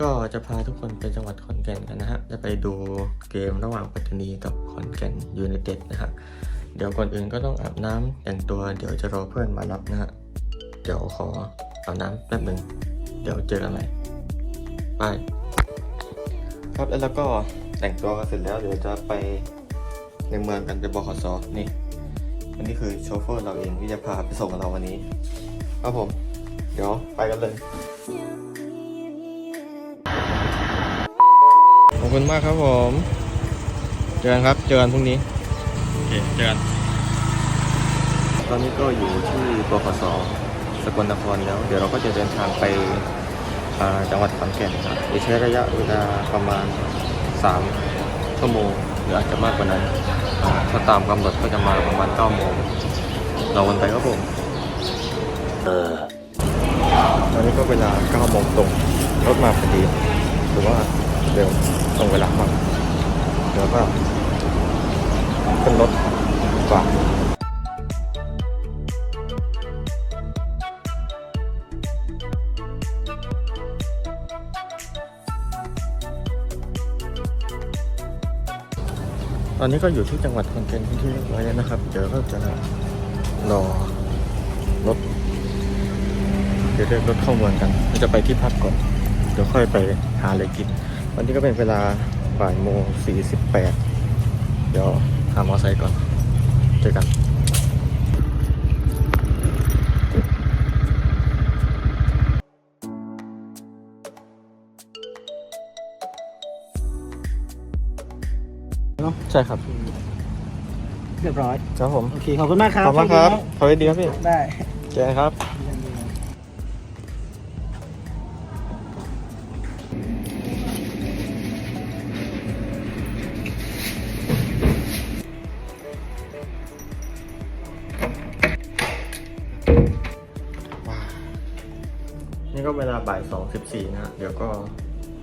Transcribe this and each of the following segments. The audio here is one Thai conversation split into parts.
ก็จะพาทุกคนไปจังหวัดขอนแก่นกันนะฮะ จะไปดูเกมระหว่างปัตตานีกับขอนแก่นยูไนเต็ดนะฮะ เดี๋ยวก่อนอื่นก็ต้องอาบน้ำแต่งตัว เดี๋ยวจะรอเพื่อนมารับนะฮะ เดี๋ยวขออาบน้ำแป๊บหนึ่ง เดี๋ยวเจอกันใหม่ไปครับแล้วก็แต่งตัวกันเสร็จแล้วเดี๋ยวจะไปในเมืองกันไปบขสนี่อันนี้คือโชเฟอร์เราเองที่จะพาไปส่งเราวันนี้ ครับผม เดี๋ยวไปกันเลย อบคุณมากครับผม เจอกันครับ เจอกันพรุ่งนี้ โอเค เจอกัน ตอนนี้ก็อยู่ที่บขสสกลนครแล้ว เดี๋ยวเราก็จะเดินทางไปอ่าจังหวัดขอนแก่นครับจะใช้ระยะเวลาประมาณ 3 ชั่วโมง หรืออาจจะมากกว่านั้นอ่าถ้าตามกำหนดก็จะมาประมาณ9โมงเราวันไปครับผมตอนนี้ก็เวลา9โมงตรงรถมาพอดี หรือว่า เร็วตรงเวลามากเดี๋ยวก็ขึ้นรถกว่าตอนนี้ก็อยู่ที่จังหวัดขอนแก่นเป็นที่เรียบร้อยแล้วนะครับ เดี๋ยวก็จะรอรถ เดี๋ยวเรียกรถเข้าเมืองกัน จะไปที่พักก่อน เดี๋ยวค่อยไปหาอะไรกิน วันนี้ก็เป็นเวลาบ่ายโมงสี่สิบแปดเดี๋ยวหามอเตอร์ไซค์ก่อน เจอกันเนาะใช่ครับ เรียบร้อย ครับผม โอเค ขอบคุณมากครับขอบคุณครับขอบคุณดีครับพี่ ได้ เจอกันครับ นี่ก็เวลาบ่ายสองสิบสี่นะฮะเดี๋ยวก็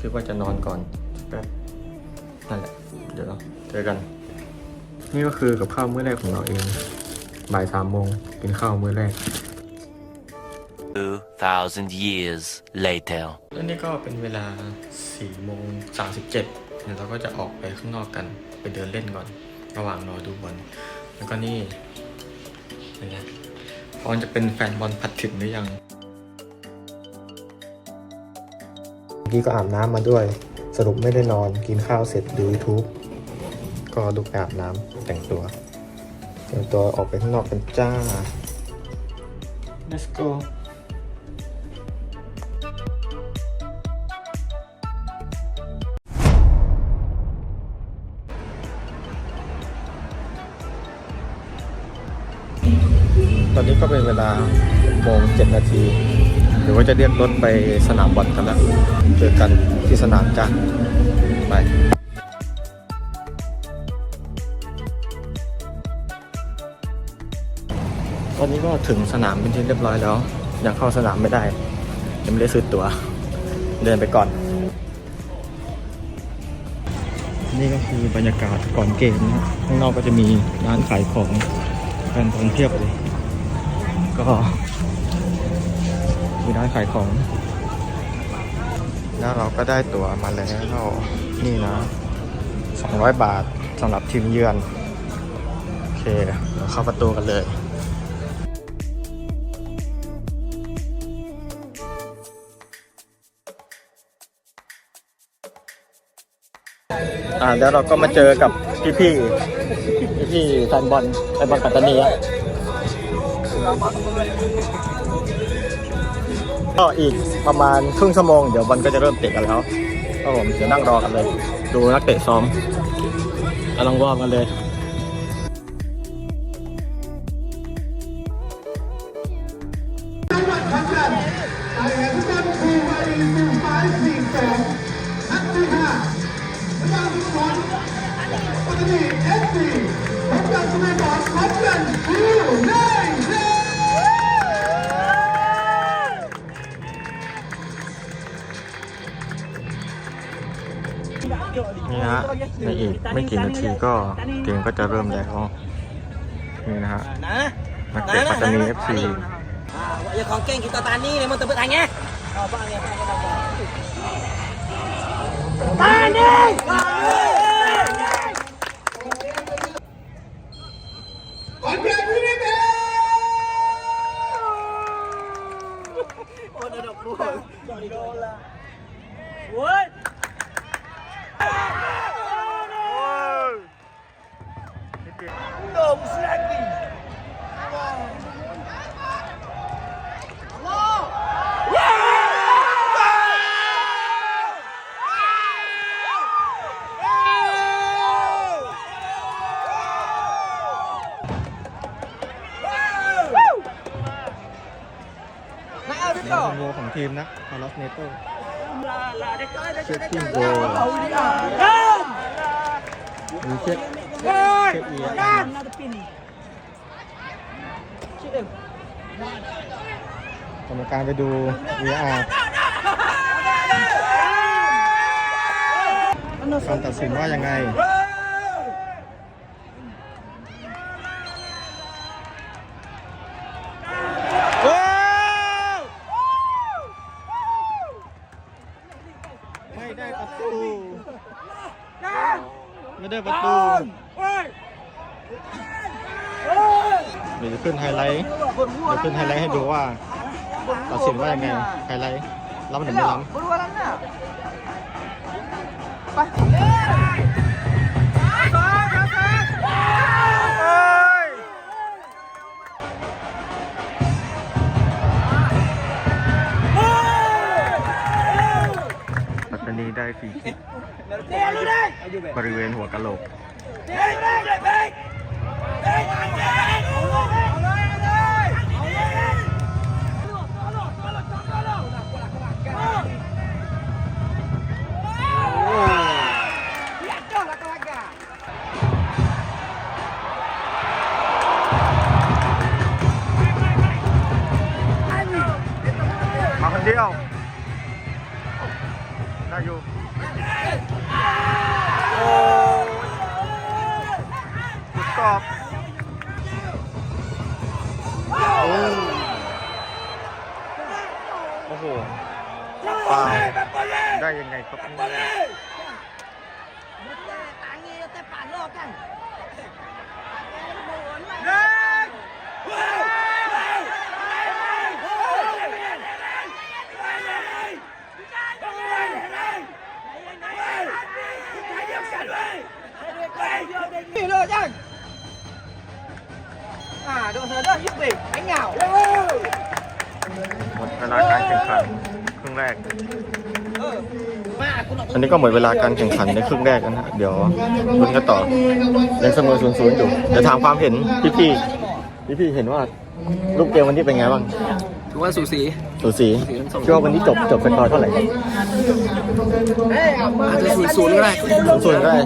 คิดว่าจะนอนก่อนแป๊บนั่นแหละ เดี๋ยวเราเจอกัน นี่ก็คือกับข้าวมื้อแรกของเราเอง บ่ายสามโมงกินข้าวมื้อแรก 2,000 years later. แล้วนี่ก็เป็นเวลา4โมง37เดี๋ยวเราก็จะออกไปข้างนอกกัน ไปเดินเล่นก่อน ระหว่างรอดูบอล แล้วก็นี่เป็นไงพอจะเป็นแฟนบอลพัดถึงหรือยัง กี้ก็อาบน้ำมาด้วย สรุปไม่ได้นอนกินข้าวเสร็จดู YouTube ก็ลุกไปอาบน้ำแต่งตัวแต่งตัวออกไปข้างนอกกันจ้า let's go ตอนนี้ก็เป็นเวลาโมงเจ็ดนาที เดี๋ยวว่าจะเรียกรถไปสนามบอลกันแล้วเจอกันที่สนามจ้าไปตอนนี้ก็ถึงสนามเป็นที่เรียบร้อยแล้ว ยังเข้าสนามไม่ได้ยังไม่ได้ซื้อตั๋วเดินไปก่อน นี่ก็คือบรรยากาศก่อนเกมนะข้างนอกก็จะมีร้านขายของแฟนบอลเพียบเลย ก็ มีร้านขายของ แล้วเราก็ได้ตั๋วมาแล้ว นี่นะ 200 บาทสำหรับทีมเยือน โอเคเดี๋ยวเข้าประตูกันเลยอ่าเดี๋ยวเราก็มาเจอกับพี่พี่พี่พี่แฟนบอลแฟนบอลปัตตานีอะ ก็อีกประมาณครึ่งชั่วโมงเดี๋ยวบอลก็จะเริ่มเตะกันแล้วก็ผมจะนั่งรอกันเลย ดูนักเตะซ้อมกำลังวอร์มกันเลย ไม่กี่นาทีก็เกมก็จะเริ่มแล้วนี่นะฮะนะนักเตะปัตตานี FC À, vậy giờ còn kênh kita tani này, mau tebet hanya. โล ของทีมนะคาร์ลอสเนโต้เช็คทีมโบมีเช็คเช็คเอียกรรมการไปดู VR การตัดสินว่ายังไง ไม่ได้ประตู ไม่ได้ประตูเดี๋ยวจะขึ้นไฮไลท์ เดี๋ยวขึ้นไฮไลท์ให้ดูว่าตัดสินว่ายังไง ไฮไลท์ล้ำหรือไม่ล้ำปั ได้ฟรีคิกบริเวณหัวกะโหลก กูหนอกอันนี้ก็หมดเวลาการแข่งขันในครึ่งแรกแล้วนะฮะเดี๋ยวลุ้นกันต่อยังเสมอศูนย์ศูนย์อยู่เดี๋ยวถามความเห็นพี่พี่พี่พี่ๆเห็นว่ารูปเกมวันนี้เป็นไงบ้างถือว่าสูสีสูสีคิดว่าวันนี้จบจบสกอร์เท่าไหร่อาจจะศูนย์ศูนย์ก็ได้ศูนย์ศูนย์ก็ได้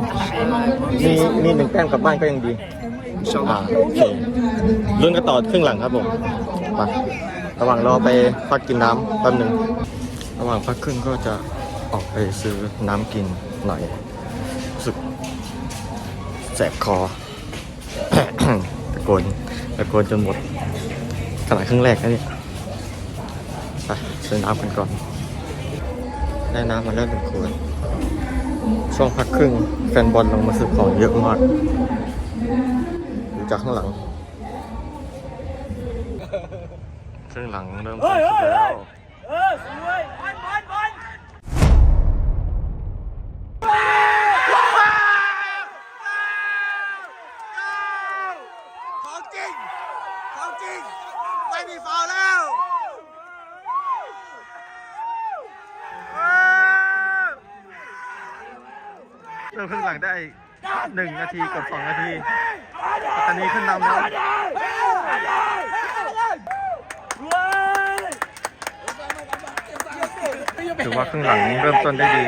มีมีหนึ่งแต้มกลับบ้านก็ยังดี ชอบอ่าโอเคลุ้นกันต่อครึ่งหลังครับผมมาระหว่างรอไปพักกินน้ำแป๊บหนึงระหว่างพักครึ่งก็จะ ออกไปซื้อน้ำกินหน่อยสึกแสบคอตะโกนตะโกนจนหมดขนาดครึ่งแรกนะเนี่ยไปซื้อน้ำกันก่อน ได้น้ำมาแล้วหนึ่งขวดช่วงพักครึ่งแฟนบอลลงมาซื้อของเยอะมากดูจากข้างหลังซึ่งหลังเริ่มเข้าแล้ว ริ่มครึ่งหลังได้หนึ่งนาทีกับสองนาทีปัตตานีขึ้นนำแล้วถือว่าครึ่งหลังเริ่มต้นได้ดี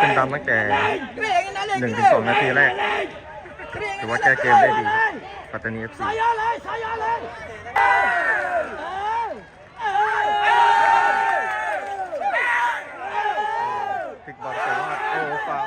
ขึ้นนำตั้งแต่หนึ่งถึงสองนาทีแรกถือว่าแก้เกมได้ดีปัตตานีเอฟซีติดบอลแต่ว่าโอ้ฟาว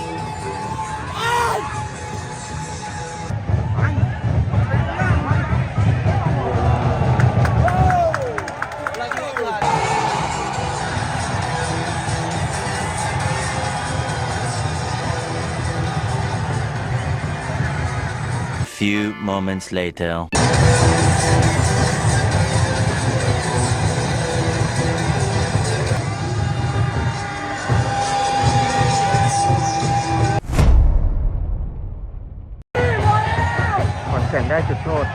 Few moments later. ขอนแก่นได้จุดโทษ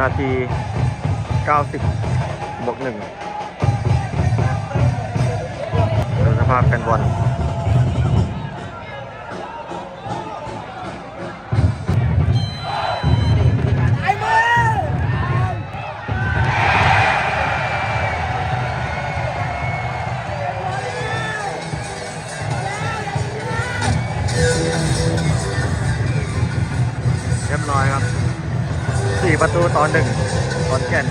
นาที 90 บวกหนึ่งดูสภาพกันบอล ตูต่อหนึ่งขอนแก่น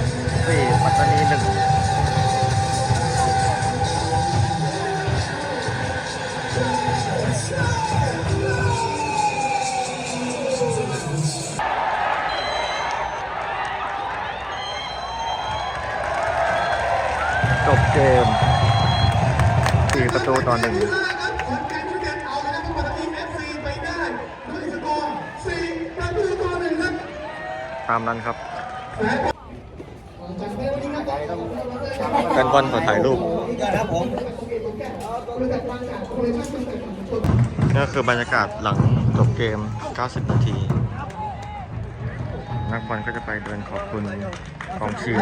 สี่ปัตตานีหนึ่งจบเกมสี่ประตูต่อหนึ่งตามนั้นครับ แฟนบอลขอถ่ายรูปนี่ก็คือบรรยากาศหลังจบเกม 90 นาที นักบอลก็จะไปเดินขอบคุณกองเชียร์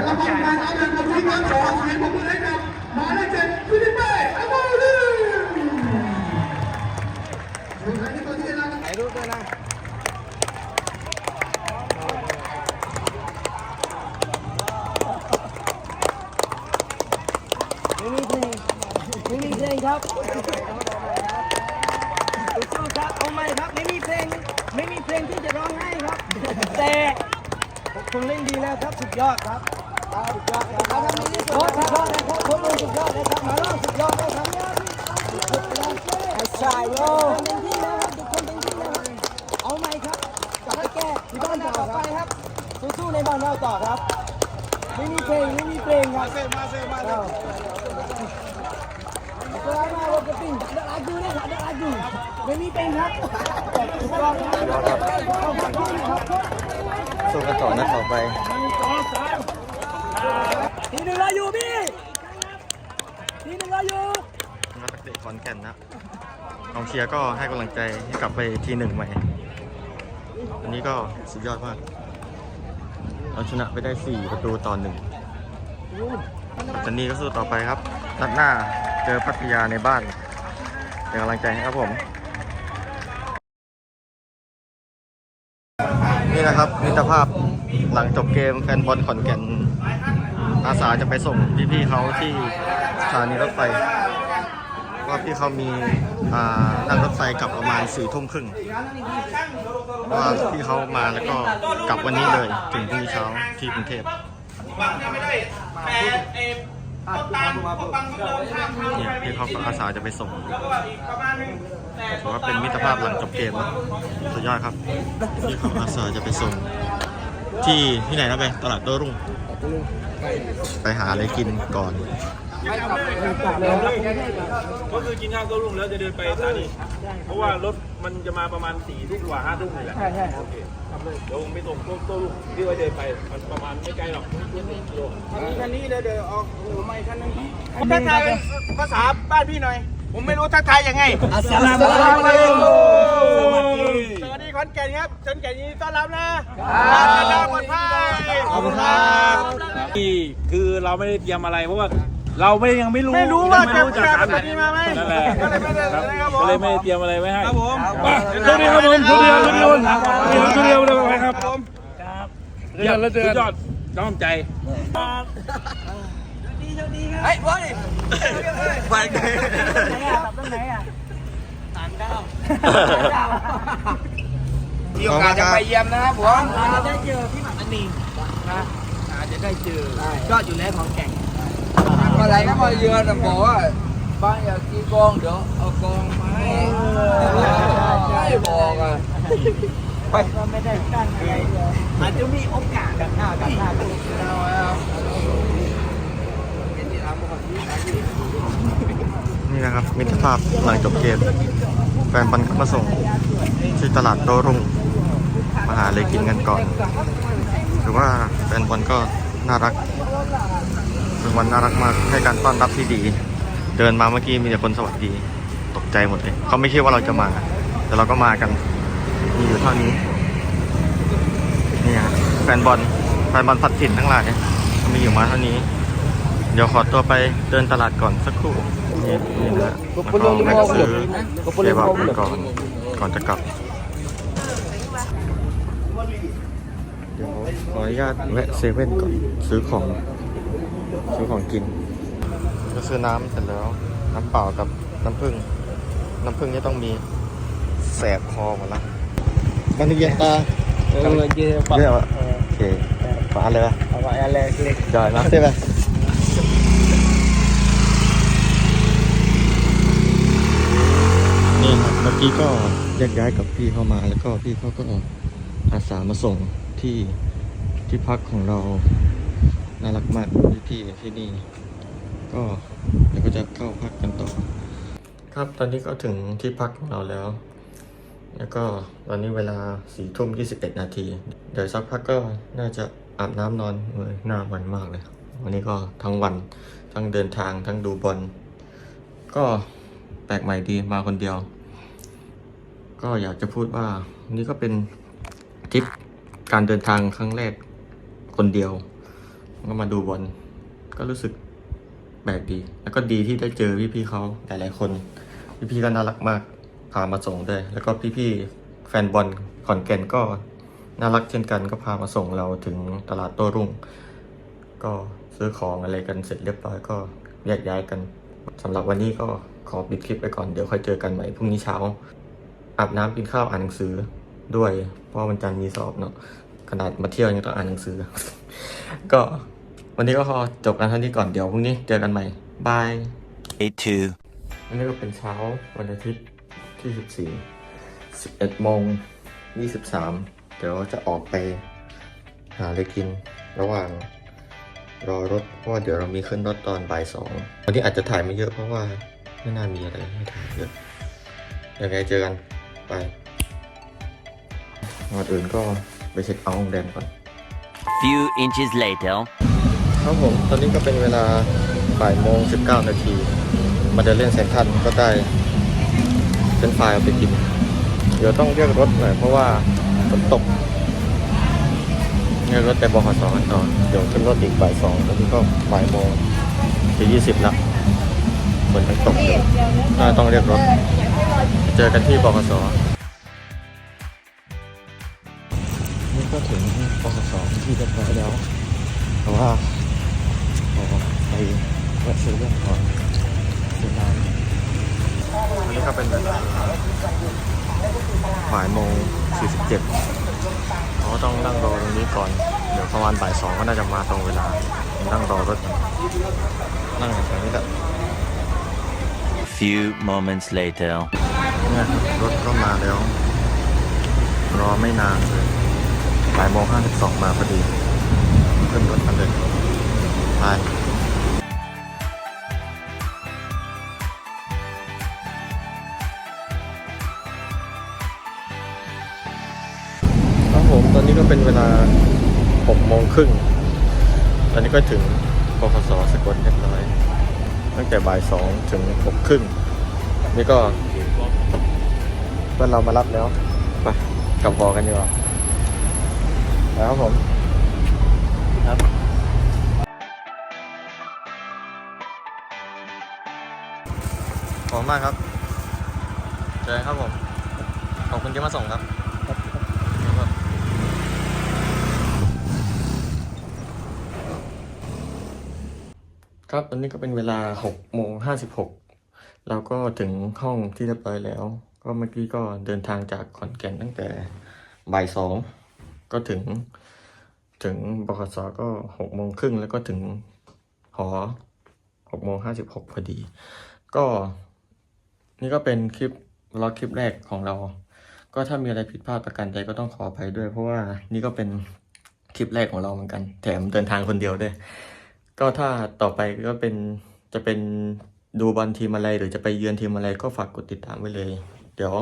ครับสู้ครับ เอาใหม่ครับ ไม่มีเพลง ไม่มีเพลงที่จะร้องไห้ครับ แต่คุณเล่นดีแล้วครับ สุดยอดครับสุดยอดครับสุดโค้ชสุดยอดนะครับโค้ชลงสุดยอดนะครับ มาล่าสุดยอดนะครับใช่โย่เต็มที่แล้วครับทุกคนเต็มที่แล้วครับเอาใหม่ครับกลับไปแก้ที่บ้านต่อไปครับ สู้ๆในบ้านเราต่อครับ ไม่มีเพลง ไม่มีเพลงครับมาเซ่มาเซ่มาเซ่ Selama waktu pin, tak ada lagu ni, tak ada lagu. Memi pin ครับสู้กันต่อนัดต่อไปทีหนึ่งเราอยู่พี่ทีหนึ่งเราอยู่นักเตะขอนแก่นนะกองเชียร์ก็ให้กำลังใจให้กลับไปทีหนึ่งใหม่ อันนี้ก็สุดยอดมากเราชนะไปได้ 4 ประตูต่อหนึ่งจันนี้ก็สู้ต่อไปครับ นัดหน้าเจอพัทยาในบ้าน เป็นกำลังใจให้ครับผม นี่นะครับมิตรภาพหลังจบเกมแฟนบอลขอนแก่น อาสาจะไปส่งพี่ๆเขาที่สถานีรถไฟว่าพี่เขามีนั่งรถไฟกลับประมาณสี่ทุ่มครึ่งว่าพี่เขามาแล้วก็กลับวันนี้เลยถึงพรุ่งนี้เช้าที่กรุงเทพ เนี่ยพี่เขาก็อาสาจะไปส่งถือว่าเป็นมิตรภาพหลังจบเกมนะสุดยอดครับพี่เขาอาสาจะไปส่ง ที่ที่ไหนนะไปตลาดโต้รุ่ง ไปหาอะไรกินก่อน ก็คือกินข้าวโต้รุ่งแล้วจะเดินไปสถานีเพราะว่ารถมันจะมาประมาณสี่ทุ่มกว่าห้าทุ่มนี่แหละใช่ใช่คโอรับเคเดี๋ยวผมไปส่งโต้รุ่งพี่ว่าเดินไปมันประมาณไม่ไกลหรอกกิโลคันนี้เดี๋ยวเดี๋ยวออกโอ้โหไม่คันนึงผมทักทายภาษาบ้านพี่หน่อย ผมไม่รู้ทักทายยังไงอัสสลามุอะลัยกุมสวัสดีขอนแก่นครับขอนแก่นยินดีต้อนรับนะเดินทางปลอดภัยขอบคุณครับนี่คือเราไม่ได้เตรียมอะไรเพราะว่า เราไม่ยังไม่รู้ไม่รู้ว่ายังไม่รู้จะจักกันแบบนี้มาไหมนั่นแหละก็เลยไม่ได้ครับเลยครับผมก็เลยไม่ได้เตรียมอะไรไว้ให้ครับผมสวัสดีครับผมทุเรียนทุเรียนทุเรียนทุเรียนทุเรียนครับผมยอดแล้วเจอกันยอดน้อมใจดีเท่าดีดีครับเฮ้ยบอยไปไงไหนอะตรงไหนอะต่างดาวมีโอกาสจะไปเยี่ยมนะครับผมเราได้เจอพี่หมักอันนิงนะอาจจะได้เจอยอดอยู่แล้วของแก่ง มาไหนนะมาเยือนน่ะบอกว่าบ้านอยากกินกองเดี๋ยวเอากองมาให้ไม่บอกอะไปก็ไม่ได้ตั้งอะไรอาจจะมีโอกาสกันหน้ากันหน้ากันเอาเอาเป็นที่ทำของที่นี่นะครับมิตรภาพหลังจบเกมแฟนบอลก็มาส่งที่ตลาดโตรุ่งมาหาอะไรกินกันก่อน ถือว่าแฟนบอลก็น่ารักเป็น วันน่ารักมากให้การต้อนรับที่ดี เดินมาเมื่อกี้มีแต่คนสวัสดี ตกใจหมดเลยเขาไม่คิดว่าเราจะมา แต่เราก็มากัน มีอยู่เท่านี้นี่ฮะแฟนบอลแฟนบอลพัดถิ่นทั้งหลายมีอยู่มาเท่านี้ เดี๋ยวขอตัวไปเดินตลาดก่อนสักครู่นี่นี่นะแล้วก็แวะซื้อเก็บเอาไปก่อนก่อนจะกลับเดี๋ยวขออนุญาตแวะเซเว่นก่อนซื้อของ ซื้อของกิน ก็ซื้อน้ำเสร็จแล้ว น้ำเปล่ากับน้ำผึ้งน้ำผึ้งนี่ต้องมีแสบคอหมดละมันเย็นตาเออเยอะเรียกว่าโอเคฝาเลยป่ะเอาไว้อะไรเล็กจอยมาใช่ป่ะนี่ครับเมื่อกี้ก็แยกย้ายกับพี่เข้ามาแล้วก็พี่เขาก็อาสามาส่งที่ที่พักของเรา น่ารักมากพี่ที่นี่ ก็เดี๋ยวก็จะเข้าพักกันต่อ ครับตอนนี้ก็ถึงที่พักของเราแล้ว แล้วก็ตอนนี้เวลาสี่ทุ่มยี่สิบเอ็ดนาที เดี๋ยวสักพักก็น่าจะอาบน้ำนอนเออหน้าวันมากเลย วันนี้ก็ทั้งวันทั้งเดินทางทั้งดูบอลก็แปลกใหม่ดีมาคนเดียว ก็อยากจะพูดว่านี่ก็เป็นทริปการเดินทางครั้งแรกคนเดียว ก็มาดูบอลก็รู้สึกแปลกดี แล้วก็ดีที่ได้เจอพี่ๆเขาหลายๆคน พี่ๆก็น่ารักมากพามาส่งด้วย แล้วก็พี่ๆแฟนบอลขอนแก่นก็น่ารักเช่นกันก็พามาส่งเราถึงตลาดโต้รุ่ง ก็ซื้อของอะไรกันเสร็จเรียบร้อยก็แยกย้ายกันสำหรับวันนี้ก็ขอปิดคลิปไปก่อนเดี๋ยวค่อยเจอกันใหม่พรุ่งนี้เช้า อาบน้ำกินข้าวอ่านหนังสือด้วย เพราะวันจันทร์มีสอบเนาะขนาดมาเที่ยวยังต้องอ่านหนังสือ ก็ วันนี้ก็ขอจบกันเท่านี้ก่อนเดี๋ยวพรุ่งนี้เจอกันใหม่บาย Day two. อันนี้ก็เป็นเช้าวันอาทิตย์ที่ 14 11โมง23 เดี๋ยวจะออกไปหาอะไรกินระหว่างรอรถ เพราะว่าเดี๋ยวเรามีขึ้นรถตอนบ่ายสองวันนี้อาจจะถ่ายไม่เยอะเพราะว่า ไม่น่ามีอะไรให้ถ่ายเยอะยังไงเจอกันไปก่อนอื่นก็ไปเช็คเอาท์โรงแรมก่อน Few inches later. ครับผม ตอนนี้ก็เป็นเวลาบ่ายโมง19นาที มาเดินเล่นเซนทันก็ได้เป็นไฟล์เอาไปกิน เดี๋ยวต้องเรียกรถหน่อยเพราะว่าฝนตกเรียกรถแต่บขสกันต่อเดี๋ยวขึ้นรถอีกบ่ายสองตอนนี้ก็บ่ายโมงจะยี่สิบแล้วฝนยังตกอยู่น่าต้องเรียกรถ เจอกันที่บขสนี่ก็ถึงบขสที่เรียบร้อยแล้วแต่ว่า ขอไปแวะซื้อเรื่องก่อนซื้อน้ำวันนี้ก็เป็นเวลาบ่ายโมงสี่สิบเจ็ดเขาก็ต้องนั่งรอตรงนี้ก่อน เดี๋ยวประมาณบ่ายสองก็น่าจะมาตรงเวลา นั่งรอรถก่อนนั่งอยู่ตรงนี้แหละ Few moments later. เนี่ยรถก็มาแล้ว รอไม่นานเลยบ่ายโมงห้าสิบสองมาพอดี ขึ้นรถกันเลยไป ครึ่ง ตอนนี้ก็ถึงปคสสกลเรียบร้อย ตั้งแต่บ่ายสองถึงหกครึ่ง นี่ก็เพื่อนเรามารับแล้วไปกลับพอกันดีกว่าไปครับผม ครับขอบคุณมากครับ เจอกันครับผม ขอบคุณที่มาส่งครับครับ ครับตอนนี้ก็เป็นเวลา6โมง56เราก็ถึงห้องที่เรียบร้อยแล้ว ก็เมื่อกี้ก็เดินทางจากขอนแก่นตั้งแต่บ่ายสองก็ถึงถึงบขสก็หกโมงครึ่งแล้วก็ถึงหอหกโมงห้าสิบหกพอดี ก็นี่ก็เป็นคลิปล็อกคลิปแรกของเรา ก็ถ้ามีอะไรผิดพลาดประการใดก็ต้องขออภัยด้วย เพราะว่านี่ก็เป็นคลิปแรกของเราเหมือนกัน แถมเดินทางคนเดียวด้วย ก็ถ้าต่อไปก็เป็นจะเป็นดูบอลทีมอะไร หรือจะไปเยือนทีมอะไรก็ฝากกดติดตามไว้เลย เดี๋ยว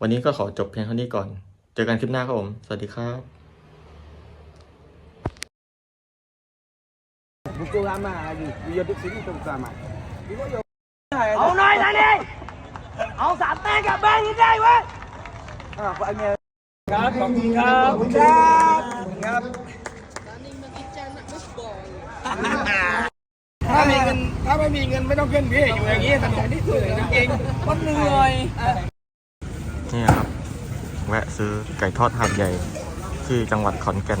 วันนี้ก็ขอจบเพียงเท่านี้ก่อน เจอกันคลิปหน้าครับผม สวัสดีครับ Buku lama lagi. Dia duduk sini tu buku lama. Ông nói lại đi. Ông sẵn tay cả ba như đây quá. À, vợ nghe. ครับขอบคุณครับครับครับ ถ้ามีเงินถ้าไม่มีเงินไม่ต้องขึ้นพี่อยู่อย่างนี้สนุกที่สุดเลยนะเองมันเหนื่อยนี่ครับ แวะซื้อไก่ทอดหาดใหญ่ ที่จังหวัดขอนแก่น